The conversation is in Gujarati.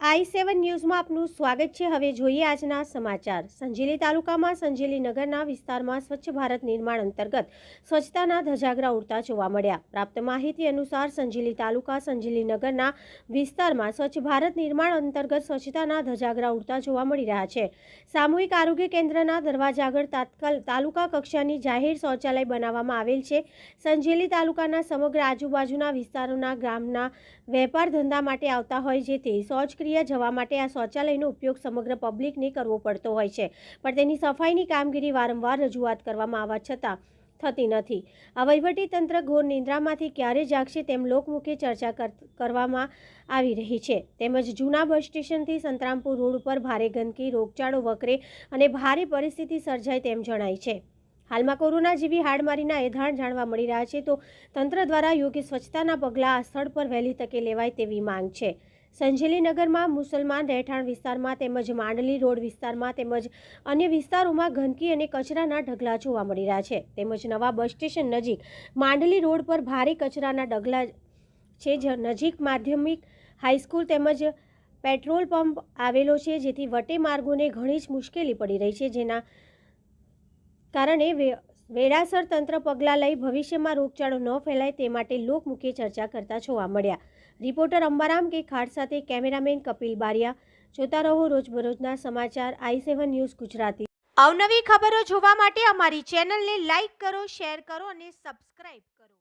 આઈ સેવન ન્યૂઝમાં આપનું સ્વાગત છે. હવે જોઈએ આજના સમાચાર. સંજેલી તાલુકામાં, સંજેલી નગરના વિસ્તારમાં સ્વચ્છ ભારત નિર્માણ અંતર્ગત સ્વચ્છતાના ધજાગરા ઉડતા જોવા મળ્યા. પ્રાપ્ત માહિતી અનુસાર સંજેલી તાલુકા, સંજેલી નગરના વિસ્તારમાં સ્વચ્છ ભારત નિર્માણ અંતર્ગત સ્વચ્છતાના ધજાગરા ઉડતા જોવા મળી રહ્યા છે. સામૂહિક આરોગ્ય કેન્દ્રના દરવાજા આગળ તાત્કાલ તાલુકા કક્ષાની જાહેર શૌચાલય બનાવવામાં આવેલ છે. સંજેલી તાલુકાના સમગ્ર આજુબાજુના વિસ્તારોના ગ્રામના વેપાર ધંધા માટે આવતા હોય જેથી શૌચક્રિયા જવા માટે આ શૌચાલયનો ઉપયોગ સમગ્ર પબ્લિકને કરવો પડતો હોય છે. પણ તેની સફાઈની કામગીરી વારંવાર રજૂઆત કરવામાં આવવા છતાં થતી નથી. આ તંત્ર ઘોર નિંદ્રામાંથી ક્યારે જાગશે તેમ લોકમુખે ચર્ચા કર- કરવામાં આવી રહી છે. તેમજ જૂના બસ સ્ટેશનથી સંતરામપુર રોડ ઉપર ભારે ગંદકી, રોગચાળો વકરે અને ભારે પરિસ્થિતિ સર્જાય તેમ જણાય છે. હાલમાં કોરોના જેવી હાડમારીના એધાણ જાણવા મળી રહ્યા છે તો તંત્ર દ્વારા યોગ્ય સ્વચ્છતાના પગલાં આ સ્થળ પર વહેલી તકે લેવાય તેવી માંગ છે. સંજેલી નગરમાં મુસલમાન રહેઠાણ વિસ્તારમાં તેમજ માંડલી રોડ વિસ્તારમાં તેમજ અન્ય વિસ્તારોમાં ગંદકી અને કચરાના ઢગલા જોવા મળી રહ્યા છે. તેમજ નવા બસ સ્ટેશન નજીક માંડલી રોડ પર ભારે કચરાના ઢગલા છે. નજીક માધ્યમિક હાઈસ્કૂલ તેમજ પેટ્રોલ પંપ આવેલો છે. જેથી વટે માર્ગોને ઘણી જ મુશ્કેલી પડી રહી છે. જેના કારણે વેળાસર તંત્ર પગલાં લઈ ભવિષ્યમાં રોગચાળો ન ફેલાય તે માટે લોકમુખે ચર્ચા કરતા જોવા મળ્યા. રિપોર્ટર અંબારામ કે ખાટ સાથે કેમેરામેન કપિલ બારિયા. જોતા રહો રોજબરોજના સમાચાર આઈ સેવન ન્યૂઝ ગુજરાતી. અવનવી ખબરો જોવા માટે અમારી ચેનલને લાઇક કરો, શેર કરો અને સબસ્ક્રાઈબ કરો.